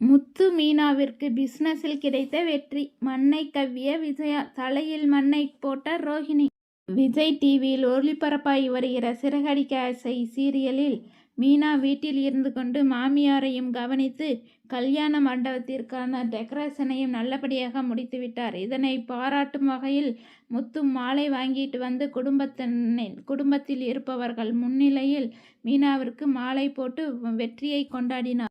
முத்து மீனாவிற்கு பிசினஸில் கிடைத்த வெற்றி. மண்ணை கவ்விய விஜயா. தலையில் மண்ணை போட்ட ரோஹிணி. விஜய் டிவியில் ஒளிபரப்பாகி வருகிற சிறகடிக்க ஆசை சீரியலில் மீனா வீட்டில் இருந்து கொண்டு மாமியாரையும் கவனித்து கல்யாண மண்டபத்திற்கான டெக்கரேஷனையும் நல்லபடியாக முடித்துவிட்டார் இதனை பாராட்டும் வகையில் முத்து மாலை வாங்கிட்டு வந்து குடும்பத்தின் குடும்பத்தில் இருப்பவர்கள் முன்னிலையில் மீனாவிற்கு மாலை போட்டு வெற்றியை கொண்டாடினார்.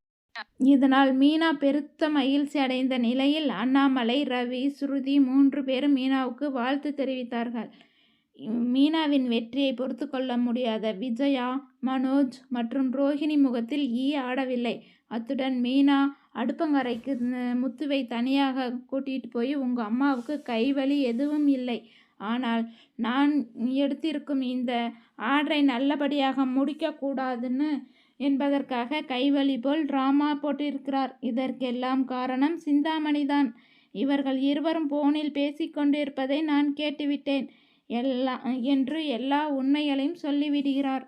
இதனால் மீனா பெருத்த மகிழ்ச்சி அடைந்த நிலையில் அண்ணாமலை ரவி ஸ்ருதி மூன்று பேரும் மீனாவுக்கு வாழ்த்து தெரிவித்தார்கள். மீனாவின் வெற்றியை பொறுத்து கொள்ள முடியாத விஜயா மனோஜ் மற்றும் ரோஹிணி முகத்தில் ஈ ஆடவில்லை. அத்துடன் மீனா அடுப்பங்கரைக்கு முத்துவை தனியாக கூட்டிகிட்டு போய் உங்கள் அம்மாவுக்கு கைவலி எதுவும் இல்லை. ஆனால் நான் எடுத்திருக்கும் இந்த ஆர்டரை நல்லபடியாக முடிக்கக்கூடாதுன்னு என்பதற்காக கைவழி போல் ட்ராமா போட்டிருக்கிறார். இதற்கெல்லாம் காரணம் சிந்தாமணிதான் இவர்கள் இருவரும் போனில் பேசிக்கொண்டிருப்பதை நான் கேட்டுவிட்டேன். எல்லா என்று எல்லா உண்மைகளையும் சொல்லிவிடுகிறார்.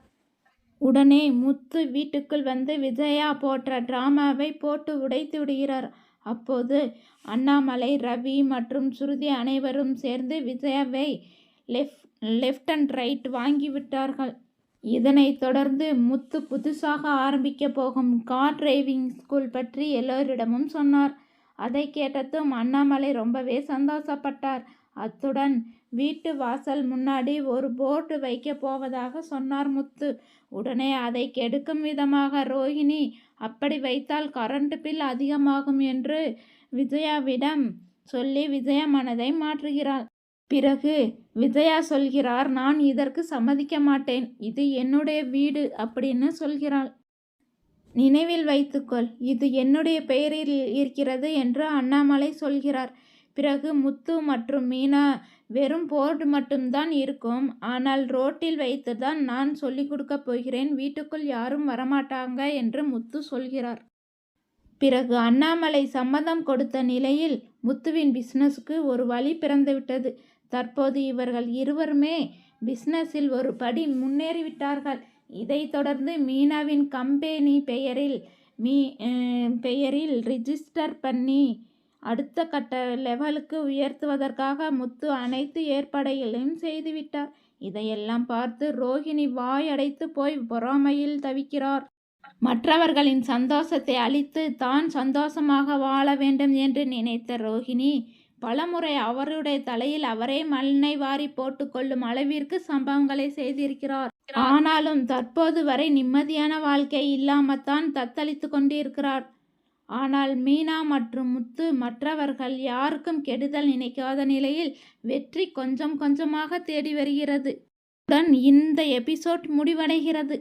உடனே முத்து வீட்டுக்குள் வந்து விஜயா போற்ற டிராமாவை போட்டு உடைத்து விடுகிறார். அப்போது அண்ணாமலை ரவி மற்றும் ஸ்ருதி அனைவரும் சேர்ந்து விஜயாவை லெஃப்ட் லெஃப்ட் அண்ட் ரைட் வாங்கிவிட்டார்கள் இதனைத் தொடர்ந்து முத்து புதுசாக ஆரம்பிக்க போகும் கார் டிரைவிங் ஸ்கூல் பற்றி எல்லோரிடமும் சொன்னார். அதை கேட்டதும் அண்ணாமலை ரொம்பவே சந்தோஷப்பட்டார். அத்துடன் வீட்டு வாசல் முன்னாடி ஒரு போர்டு வைக்க போவதாக சொன்னார் முத்து. உடனே அதை கெடுக்கும் விதமாக ரோஹிணி அப்படி வைத்தால் கரண்ட் பில் அதிகமாகும் என்று விஜயாவிடம் சொல்லி விஜயா மனதை மாற்றுகிறாள். பிறகு விஜயா சொல்கிறார் நான் இதற்கு சம்மதிக்க மாட்டேன். இது என்னுடைய வீடு அப்படின்னு சொல்கிறாள். நினைவில் வைத்துக்கொள். இது என்னுடைய பெயரில் இருக்கிறது என்று அண்ணாமலை சொல்கிறார். பிறகு முத்து மற்றும் மீனா வெறும் போர்டு மட்டும்தான் இருக்கும். ஆனால் ரோட்டில் வைத்து தான் நான் சொல்லிக் கொடுக்க போகிறேன். வீட்டுக்குள் யாரும் வரமாட்டாங்க என்று முத்து சொல்கிறார். பிறகு அண்ணாமலை சம்மதம் கொடுத்த நிலையில் முத்துவின் பிஸ்னஸுக்கு ஒரு வழி பிறந்துவிட்டது. தற்போது இவர்கள் இருவருமே பிஸ்னஸில் ஒரு படி முன்னேறிவிட்டார்கள். இதைத் தொடர்ந்து மீனாவின் கம்பெனி பெயரில் மீ பெயரில் ரிஜிஸ்டர் பண்ணி அடுத்த கட்ட லெவலுக்கு உயர்த்துவதற்காக முத்து அனைத்து ஏற்பாடுகளையும் செய்துவிட்டார். இதையெல்லாம் பார்த்து ரோஹிணி வாய் அடைத்து போய் பொறாமையில் தவிக்கிறார். மற்றவர்களின் சந்தோஷத்தை அழித்து தான் சந்தோஷமாக வாழ வேண்டும் என்று நினைத்த ரோஹிணி பலமுறை அவருடைய தலையில் அவரே மண்ணை வாரி போட்டுக்கொள்ளும் அளவிற்கு சம்பவங்களை செய்திருக்கிறார். ஆனாலும் தற்போது வரை நிம்மதியான வாழ்க்கை இல்லாமத்தான் தத்தளித்து கொண்டிருக்கிறார். ஆனால் மீனா மற்றும் முத்து மற்றவர்கள் யாருக்கும் கெடுதல் நினைக்காத நிலையில் வெற்றி கொஞ்சம் கொஞ்சமாக தேடி வருகிறது. உடன் இந்த எபிசோட் முடிவடைகிறது.